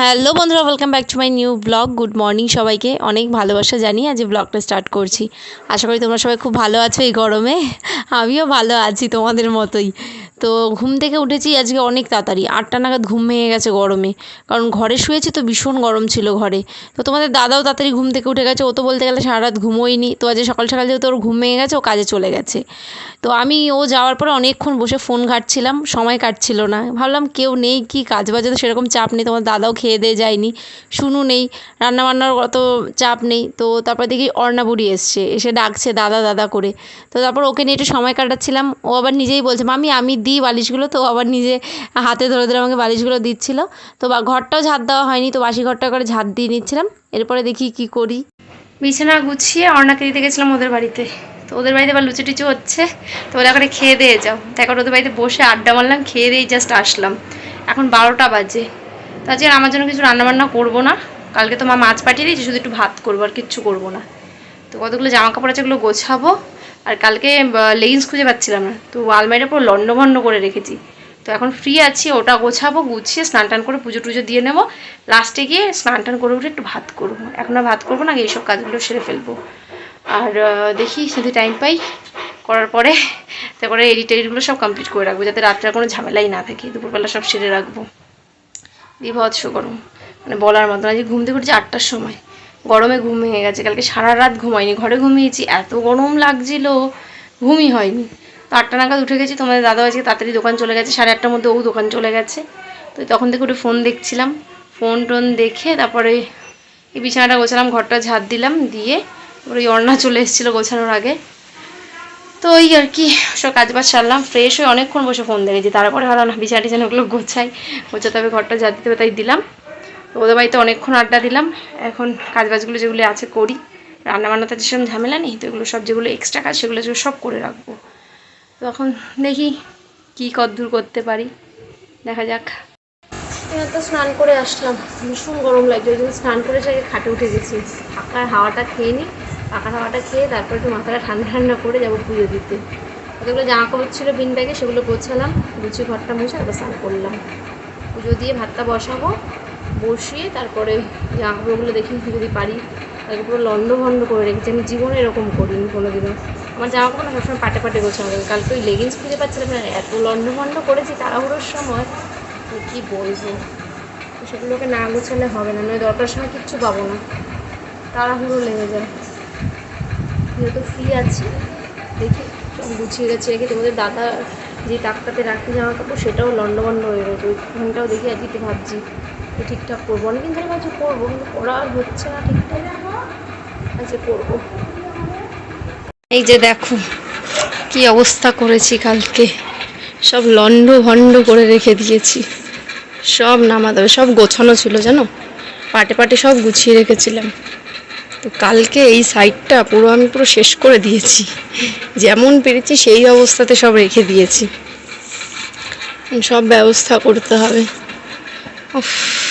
Hello বন্ধুরা welcome back to my new blog good morning সবাইকে। অনেক ভালোবাসা জানি আজ ব্লগটা স্টার্ট করছি। আশা করি তোমরা সবাই খুব ভালো আছো এই গরমে। আমিও ভালো আছি তোমাদের মতোই। তো ঘুম থেকে উঠেছি আজকে অনেক তাড়াতাড়ি। আটটা নাগাদ ঘুম ভেঙে গেছে গরমে। কারণ ঘরে শুয়েছি তো ভীষণ গরম ছিল ঘরে। তো তোমাদের দাদাও তাড়াতাড়ি ঘুম থেকে উঠে গেছে। ও তো বলতে গেলে সারা রাত ঘুমোয়নি। তো আজকে সকাল সকাল যেহেতু ওর ঘুম ভেঙে গেছে, ও কাজে চলে গেছে। তো আমি, ও যাওয়ার পরে অনেকক্ষণ বসে ফোন ঘাটছিলাম। সময় কাটছিল না। ভাবলাম কেউ নেই, কি কাজ বাজে তো সেরকম চাপ নেই। তোমার দাদাও খেয়ে দিয়ে যায়নি, শুনু নেই। রান্নাবান্নার অত চাপ নেই। তো তারপর দেখি অর্ণাবুড়ি এসছে। এসে ডাকছে দাদা দাদা করে। তো তারপর ওকে নিয়ে একটু সময় কাটাচ্ছিলাম। ও আবার নিজেই বলছে, মামি, আমি দিই বালিশগুলো, তো আবার নিজে হাতে ধরে ধরে আমাকে বালিশগুলো দিচ্ছিল। তো ঘরটাও ঝাড় দেওয়া হয়নি, তো বাসি ঘরটা করে ঝাড় দিয়ে নিচ্ছিলাম। এরপরে দেখি কি করি। বিছানা গুছিয়ে অর্ণাকে দিতে গেছিলাম ওদের বাড়িতে। তো ওদের বাড়িতে আবার লুচি টুচি হচ্ছে। তো ওরা করে খেয়ে দিয়ে যাও। তো এখন ওদের বাড়িতে বসে আড্ডা মারলাম, খেয়ে দিয়ে জাস্ট আসলাম। এখন বারোটা বাজে। তো আজকে আমার জন্য কিছু রান্নাবান্না করব না। কালকে তো মা মাছ পাঠিয়ে দিয়েছি, শুধু একটু ভাত করব আর কিচ্ছু করব না। তো কতগুলো জামা কাপড় আছে ওগুলো গোছাবো। আর কালকে লেগিংস খুঁজে পাচ্ছিলাম না। তো আলমারিটা পুরো লন্ডভন্ড করে রেখেছি। তো এখন ফ্রি আছি, ওটা গোছাবো, গুছিয়ে স্নান টান করে পুজো টুজো দিয়ে নেব। লাস্টে গিয়ে স্নান টান করে উঠে একটু ভাত করব। এখন আর ভাত করব না এইসব কাজগুলো সেরে ফেলব। আর দেখি যদি টাইম পাই। করার পরে তারপরে এডিট এডিটগুলো সব কমপ্লিট করে রাখব, যাতে রাত্রে কোনো ঝামেলাই না থাকে। দুপুরবেলা সব সেরে রাখব। বিভৎস গরম। মানে বলার মতো আজকে ঘুম থেকে উঠেছি আটটার সময়। গরমে ঘুম ভেঙে গেছে, কালকে সারা রাত ঘুমাইনি, ঘরে ঘুমিয়েছি, এত গরম লাগছিল, ঘুমই হয়নি। তো আটটা নাগাদ উঠে গেছি, তোমাদের দাদা আজকে তাড়াতাড়ি দোকান চলে গেছে, সাড়ে আটটার মধ্যে ও দোকান চলে গেছে। তো তখন থেকে উঠে ফোন দেখছিলাম, ফোন টোন দেখে তারপরে এই বিছানাটা গোছালাম, ঘরটা ঝাড় দিলাম, দিয়ে তারপরে ওই অর্ণা চলে এসেছিল গোছানোর আগে। তো ওই আর কি, সব কাজ বাজ সারলাম ফ্রেশ হয়ে অনেকক্ষণ বসে ফোন দেখেছি তারপরে ভালো না বিছানা টিছানা ওগুলো গোছাই, গোছাতে হবে, ঘরটা ঝাড় দিতে হবে, তাই দিলাম। ওদের বাড়িতে অনেকক্ষণ আড্ডা দিলাম। এখন কাজ বাজগুলো যেগুলো আছে করি। রান্নাবান্নাতে যেসব ঝামেলা নেই, তো এগুলো সব যেগুলো এক্সট্রা কাজ সেগুলো সব করে রাখব। তো এখন দেখি কী কদ্দূর করতে পারি। দেখা যাক। তো স্নান করে আসলাম। ভীষণ গরম লাগছে। ওই জন্য স্নান করে সে খাটে উঠে গেছি। ফাঁকার হাওয়াটা খেয়ে নিই ফাঁকার হাওয়াটা খেয়ে তারপর একটু মাথাটা ঠান্ডা ঠান্ডা করে যাব পুজো দিতে। কতগুলো জামা কাপড় ছিল বিন ব্যাগে, সেগুলো গোছালাম, গুছিয়ে ঘরটা মুছে তারপর স্নান করলাম। পুজো দিয়ে ভাতটা বসাবো। বসিয়ে তারপরে জামা কাপড়গুলো দেখি যদি পারি তাকে পুরো লন্ড ভন্ড করে রেখেছি। আমি জীবনে এরকম করিনি কোনো দিনও আমার জামা কাপড় সবসময় পাটে পাটে গোছানো থাকে। কালকে ওই লেগিংস খুঁজে পাচ্ছিলাম না। এত লন্ড ভন্ড করেছি তাড়াহুড়োর সময়। কী বলব? সেগুলোকে না গোছালে হবে না। নয় দরকার সময় কিচ্ছু পাবো না। তাড়াহুড়ো লেগে যায়। যেহেতু ফ্রি আছি, দেখি গুছিয়ে গেছে। রেখে তোমাদের দাদা যে তাকটাতে রাখি জামা কাপড় সেটাও লন্ডভন্ড হয়ে গেছে। ওইখানটাও দেখি আজকে ভাবছি। যে ঠিকঠাক করব। অনেকদিন ধরে ভাবছি করব, কিন্তু করা হচ্ছে না ঠিকঠাক। আজকে করব। এই যে দেখো, কি অবস্থা করেছি কালকে। সব লন্ড ভন্ড করে রেখে দিয়েছি। সব নামাতে হবে সব গোছানো ছিল জানো? পাটে পাটে সব গুছিয়ে রেখেছিলাম। তো কালকে এই সাইডটা পুরো আমি পুরো শেষ করে দিয়েছি। যেমন পেরেছি সেই অবস্থাতে সব রেখে দিয়েছি। সব ব্যবস্থা করতে হবে। উফ।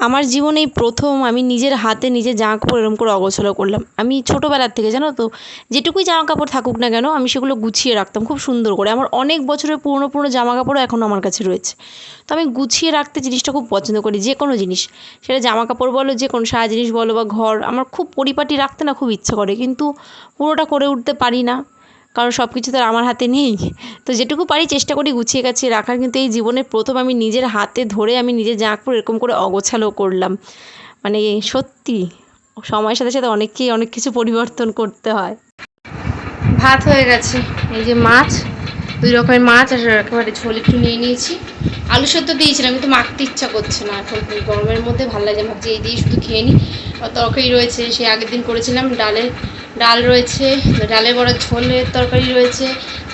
আমার জীবনে এই প্রথম আমি নিজের হাতে নিজের জামা কাপড় এরকম করে অগোছালো করলাম। আমি ছোটোবেলার থেকে, জানো তো? যেটুকুই জামা কাপড় থাকুক না কেন, আমি সেগুলো গুছিয়ে রাখতাম খুব সুন্দর করে। আমার অনেক বছরের পুরনো পুরনো জামা কাপড়ও এখনও আমার কাছে রয়েছে। তো আমি গুছিয়ে রাখতে জিনিসটা খুব পছন্দ করি, যে কোনো জিনিস। সেটা জামা কাপড় বলো, যে কোনো সারা জিনিস বলো বা ঘর, আমার খুব পরিপাটি রাখতে না খুব ইচ্ছা করে। কিন্তু পুরোটা করে উঠতে পারি না। কারণ সব কিছু তো আর আমার হাতে নেই। তো যেটুকু পারি চেষ্টা করি গুছিয়ে গাছিয়ে রাখার, কিন্তু এই জীবনে প্রথম আমি নিজের হাতে ধরে আমি নিজের জামা কাপড় এরকম করে অগোছালো করলাম। মানে সত্যি, সময়ের সাথে সাথে অনেককেই অনেক কিছু পরিবর্তন করতে হয়। ভাত হয়ে গেছে, এই যে মাছ, দুই রকমের মাছ আর একেবারে ঝোল একটু নিয়ে নিয়েছি। আলু সেদ্ধ দিয়েছিলাম, কিন্তু মাখতে ইচ্ছা করছে না এখন। গরমের মধ্যে ভালো লাগে ভাবছি এই দিয়ে শুধু খেয়ে নিই। তরকারি রয়েছে সে আগের দিন করেছিলাম, ডালের ডাল রয়েছে ডালের বড়া ঝোলের তরকারি রয়েছে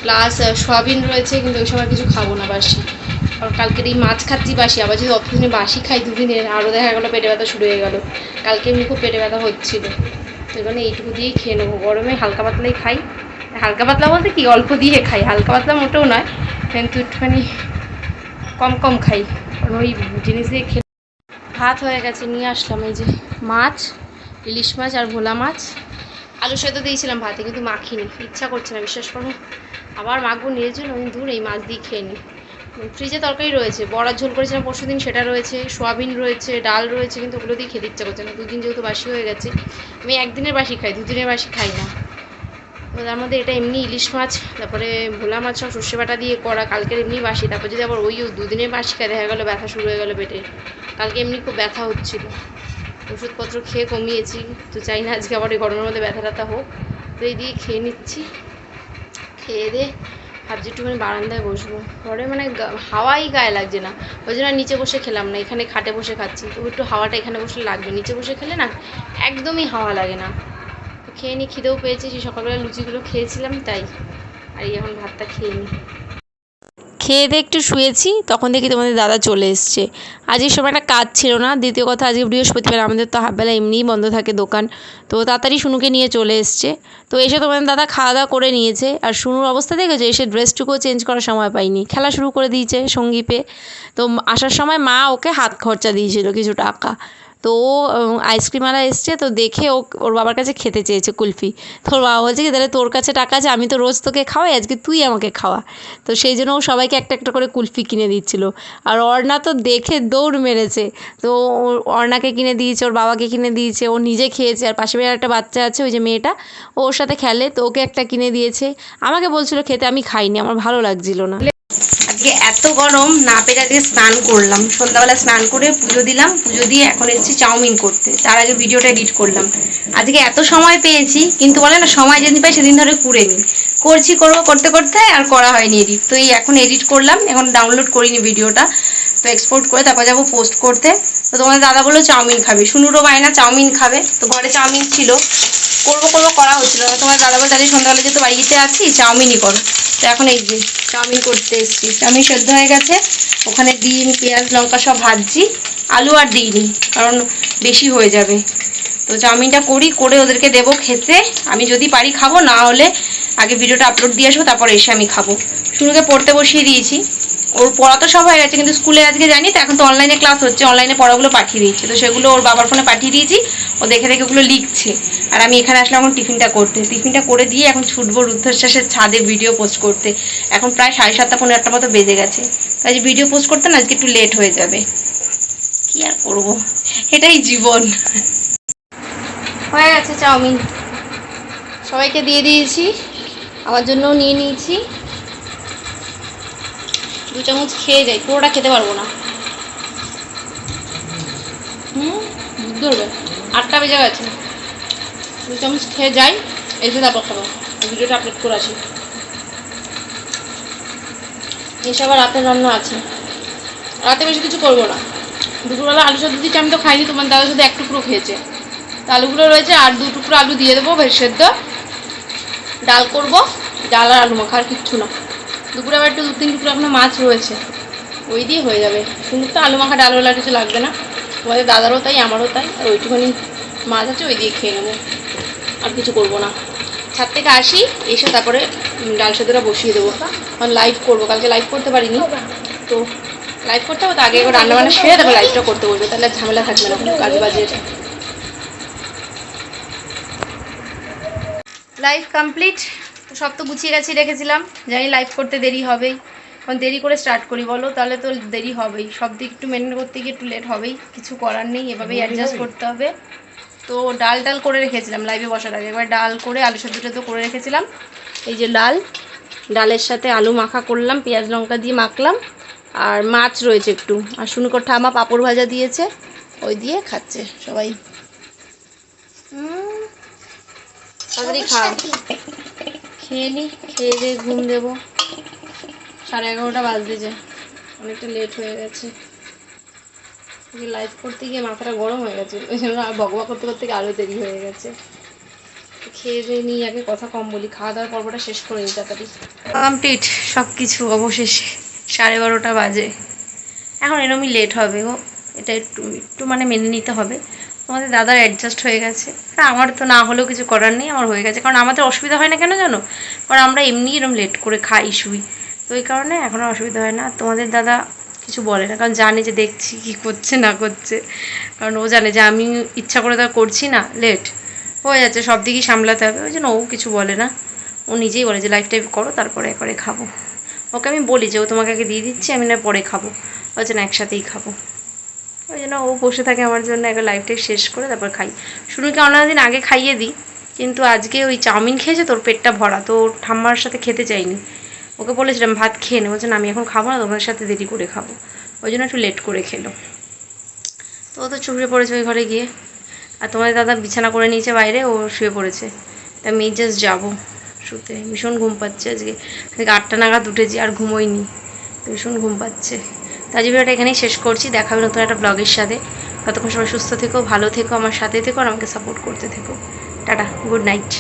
প্লাস সয়াবিন রয়েছে, কিন্তু ওই সময় কিছু খাব না বাসি। কারণ কালকের এই মাছ খাচ্ছি বাসি, আবার যদি অতদিনে বাসি খাই দুদিনের, আরও দেখা গেলো পেটে ব্যথা শুরু হয়ে গেলো। কালকে এমনি খুব পেটে ব্যথা হচ্ছিল। তো এখানে এইটুকু দিয়েই খেয়ে নেব। গরমে হালকা পাতলাই খাই। হালকা পাতলা বলতে কি, অল্প দিয়ে খাই। হালকা পাতলা মোটেও নয় কিন্তু একটুখানি কম কম খাই। কারণ ওই জিনিস দিয়ে খেলে ভাত হয়ে গেছে, নিয়ে আসলাম এই যে মাছ, ইলিশ মাছ আর ভোলা মাছ। আলু সেদ্ধ দিয়েছিলাম ভাতে, কিন্তু মাখিনি ইচ্ছা করছে না, বিশ্বাস করুন আবার মাখবো নিজের জন্য আমি দূর এই মাছ দিয়ে খেয়ে নিই ফ্রিজে তরকারি রয়েছে, বড়ার ঝোল করেছিলাম পরশু দিন, সেটা রয়েছে, সোয়াবিন রয়েছে, ডাল রয়েছে, কিন্তু ওগুলো দিয়ে খেতে ইচ্ছা করছে না। দুদিন যেহেতু বাসি হয়ে গেছে, আমি একদিনের বাসি খাই, দুদিনের বাসি খাই না। তার মধ্যে এটা এমনি ইলিশ মাছ, তারপরে ভোলা মাছ সব সর্ষে বাটা দিয়ে করা, কালকের এমনি বাসি, তারপর যদি আবার ওই দুদিনের বাসি খাই, দেখা গেলো ব্যথা শুরু হয়ে গেলো পেটে। কালকে এমনি খুব ব্যথা হচ্ছিল। ওষুধপত্র খেয়ে কমিয়েছি। তো চাই না আজকে আবার এই গরমের মধ্যে ব্যথা ট্যাথা হোক। তো এই দিয়ে খেয়ে নিচ্ছি। খেয়ে দিয়ে ভাবছি একটুখানি বারান্দায় বসবো। ঘরে মানে হাওয়াই গায়ে লাগছে না। ওই জন্য নিচে বসে খেলাম না। এখানে খাটে বসে খাচ্ছি। তবু একটু হাওয়াটা এখানে বসলে লাগবে। নিচে বসে খেলে না একদমই হাওয়া লাগে না। খেয়ে নিই খিদেও পেয়েছি। সেই সকালবেলা লুচিগুলো খেয়েছিলাম তাই। আর এই এখন ভাতটা খেয়ে নিই। খেয়ে দিয়ে একটু শুয়েছি, তখন দেখি তোমাদের দাদা চলে এসছে। আজকে সময় একটা কাজ ছিল না। দ্বিতীয় কথা, আজকে বৃহস্পতিবার, আমাদের তো হাফবেলা এমনিই বন্ধ থাকে দোকান। তো তাড়াতাড়ি শুনুকে নিয়ে চলে এসছে। তো এসে তোমাদের দাদা খাওয়া দাওয়া করে নিয়েছে। আর শুনুর অবস্থা দেখেছ? এসে ড্রেসটুকুও চেঞ্জ করার সময় পাইনি খেলা শুরু করে দিয়েছে সঙ্গী পেয়ে তো আসার সময় মা ওকে হাত খরচা দিয়েছিল কিছু টাকা। তো ও আইসক্রিমওয়ালা এসছে, তো দেখে ও, ওর বাবার কাছে খেতে চেয়েছে কুলফি। তো ওর বাবা বলছে কি, তাহলে তোর কাছে টাকা আছে, আমি তো রোজ তোকে খাওয়াই, আজকে তুই আমাকে খাওয়া। তো সেই জন্য ও সবাইকে একটা একটা করে কুলফি কিনে দিচ্ছিল। আর অর্ণা তো দেখে দৌড় মেরেছে। তো অর্ণাকে কিনে দিয়েছে, ওর বাবাকে কিনে দিয়েছে, ও নিজে খেয়েছে। আর পাশে একটা বাচ্চা আছে, ওই যে মেয়েটা ওর সাথে খেলে, তো ওকে একটা কিনে দিয়েছে। আমাকে বলছিল, খেতে আমি খাইনি, আমার ভালো লাগছিল না। আজকে এত গরম, না পেরে আজকে স্নান করলাম। সন্ধ্যাবেলা স্নান করে পুজো দিলাম, পুজো দিয়ে এখন এসেছি চাউমিন করতে। তার আগে ভিডিওটা এডিট করলাম। আজকে এত সময় পেয়েছি, কিন্তু বলে না, সময় যেদিন পাই সেদিন ধরে কুড়ে নিই করছি, করব, করতে করতে আর করা হয়নি এডিট তো এই এখন এডিট করলাম, এখন ডাউনলোড করিনি ভিডিওটা। তো এক্সপোর্ট করে তারপর যাব পোস্ট করতে। তো তোমাদের দাদা বলল, চাউমিন খাবে। শুনুরও বায়না, চাউমিন খাবে। তো ঘরে চাউমিন ছিল। করব করব করা হচ্ছিল তোমার দাদা বলে তাহলে সন্ধ্যাবেলা যেহেতু বাড়িতে আছি, চাউমিনই করো। তো এখন এই যে চাউমিন করতে এসেছি। চাউমিন সেদ্ধ হয়ে গেছে। ওখানে ডিম, পেঁয়াজ, লঙ্কা সব ভাজছি। আলু আর দিইনি, কারণ বেশি হয়ে যাবে। তো চাউমিনটা করি, করে ওদেরকে দেব খেতে। আমি যদি পারি খাব, না হলে আগে ভিডিওটা আপলোড দিয়ে আসব, তারপর এসে আমি খাব। শুরুকে পড়তে বসিয়ে দিয়েছি। ওর পড়া তো সব হয়ে গেছে, কিন্তু স্কুলে আজকে জানি তো এখন তো অনলাইনে ক্লাস হচ্ছে অনলাইনে পড়াগুলো পাঠিয়ে দিয়েছি। তো সেগুলো ওর বাবার ফোনে পাঠিয়ে দিয়েছি, ও দেখে দেখে ওগুলো লিখছে। আর আমি এখানে আসলাম এখন টিফিনটা করতে। টিফিনটা করে দিয়ে এখন ছুটবো রুদ্ধশ্বাসের ছাদে ভিডিও পোস্ট করতে। এখন প্রায় সাড়ে সাতটা, পনেরো আটটা মতো বেজে গেছে। তাই ভিডিও পোস্ট করতে না, আজকে একটু লেট হয়ে যাবে। কি আর করব? এটাই জীবন। হয়ে গেছে চাউমিন। সবাইকে দিয়ে দিয়েছি, আমার জন্যও নিয়ে নিয়েছি। দু চামচ খেয়ে যাই, পুরোটা খেতে পারব না। হুম? ধরবে। আটটা বেজে গেছে। দু চামচ খেয়ে যাই, এসে তারপর খাব। ভিডিওটা আপলোড করে আসি। এসে আবার রাতের রান্না আছে। রাতে বেশি কিছু করব না। দুপুরবেলা আলু সেদ্ধ দিচ্ছি, আমি তো খাইনি, তোমার দাদা শুধু এক টুকরো খেয়েছে। আলুগুলো রয়েছে, আর দু টুকরো আলু দিয়ে দেবো সেদ্ধ। ডাল করব, ডাল আর আলু মাখা আর কিচ্ছু না। দুপুরে আবার একটু দু তিন টুকরো এখনও মাছ রয়েছে। ওই দিয়ে হয়ে যাবে। সুন্দর তো আলু মাখা, ডাল আর কিছু লাগবে না। তোমাদের দাদারও তাই, আমারও তাই। আর ওইটুখানি মাছ আছে, ওই দিয়ে খেয়ে নেব। আর কিছু করব না। ছাদ থেকে আসি, এসে তারপরে ডাল সেদ্ধটা বসিয়ে দেবো। কারণ লাইভ করব। কালকে লাইভ করতে পারিনি। তো লাইভ করতে হবে, তো আগে একবার রান্না বান্না সেরে তারপর লাইভটা করতে বলবে তাহলে ঝামেলা থাকবে না কোনো কাজ বাজে। লাইভ কমপ্লিট সব তো গুছিয়ে গেছি রেখেছিলাম। জানি লাইভ করতে দেরি হবেই। কারণ দেরি করে স্টার্ট করি বলো? তাহলে তো দেরি হবেই। সব দিক একটু মেনটেন করতে গিয়ে একটু লেট হবেই। কিছু করার নেই। এভাবেই অ্যাডজাস্ট করতে হবে। তো ডাল ডাল করে রেখেছিলাম লাইভে বসার আগে। একবার ডাল করে আলু সেদ্ধ তো করে রেখেছিলাম। এই যে ডাল ডালের সাথে আলু মাখা করলাম পেঁয়াজ লঙ্কা দিয়ে মাখলাম আর মাছ রয়েছে একটু। আর শুনুকর ঠামা পাঁপড় ভাজা দিয়েছে ওই দিয়ে খাচ্ছে সবাই। তাড়াতাড়ি খাও। খেয়ে নি, খেয়ে দিয়ে ঘুম দেবো। সাড়ে এগারোটা বাজতেছে অনেকটা লেট হয়ে গেছে। লাইভ করতে গিয়ে মাথাটা গরম হয়ে গেছে, ওই জন্য আর বকবক করতে করতে আরও দেরি হয়ে গেছে। খেয়ে দিয়ে নিয়ে আগে কথা কম বলি, খাওয়া দাওয়ার পর্বটা শেষ করে নিই তাড়াতাড়ি। কমপ্লিট সব কিছু অবশেষে, সাড়ে বারোটা বাজে। এখন এরমই লেট হবে গো, এটা একটু একটু মানে মেনে নিতে হবে। তোমাদের দাদার অ্যাডজাস্ট হয়ে গেছে। আমার তো না হলেও কিছু করার নেই, আমার হয়ে গেছে। কারণ আমাদের অসুবিধা হয় না কেন জানো? কারণ আমরা এমনি এরম লেট করে খাই, শুই। তো এই কারণে এখন অসুবিধা হয় না। তোমাদের দাদা কিছু বলে না, কারণ জানে যে দেখছি কী করছে, না করছে। কারণ ও জানে যে আমি ইচ্ছা করে তো করছি না লেট হয়ে যাচ্ছে, সব দিকেই সামলাতে হবে। ওই জন্য ও কিছু বলে না। ও নিজেই বলে যে লাইফ টাইপ করো, তারপরে একবারে খাব। ওকে আমি বলি যে, ও তোমাকে আগে দিয়ে দিচ্ছি, আমি না পরে খাব। বলছে, না, একসাথেই খাব। ওই জন্য ও বসে থাকে আমার জন্য একবার লাইফটাই শেষ করে তারপর খাই। শুনুকে অনেকদিন আগে খাইয়ে দিই, কিন্তু আজকে ওই চাউমিন খেয়েছে, তোর পেটটা ভরা, তো ঠাম্মার সাথে খেতে চাইনি। ওকে বলেছিলাম, ভাত খেয়ে নে। বলছে, না, আমি এখন খাব না, তোমাদের সাথে দেরি করে খাব। ওই জন্য একটু লেট করে খেলো। তো ও তো চুপড়ে পড়েছে ওই ঘরে গিয়ে। আর তোমাদের দাদা বিছানা করে নিয়েছে বাইরে, ও শুয়ে পড়েছে। তা আমি জাস্ট যাব শুতে। ভীষণ ঘুম পাচ্ছে আজকে। আজকে আটটা নাগাদ উঠেছি, আর ঘুমোইনি। ভীষণ ঘুম পাচ্ছে। তো আজ ভিডিওটা এখানেই শেষ করছি। দেখা হবে নতুন একটা ব্লগের সাথে। ততক্ষণ সবাই সুস্থ থেকো, ভালো থেকো, আমার সাথে থেকো আর আমাকে সাপোর্ট করতে থেকো। Tata good night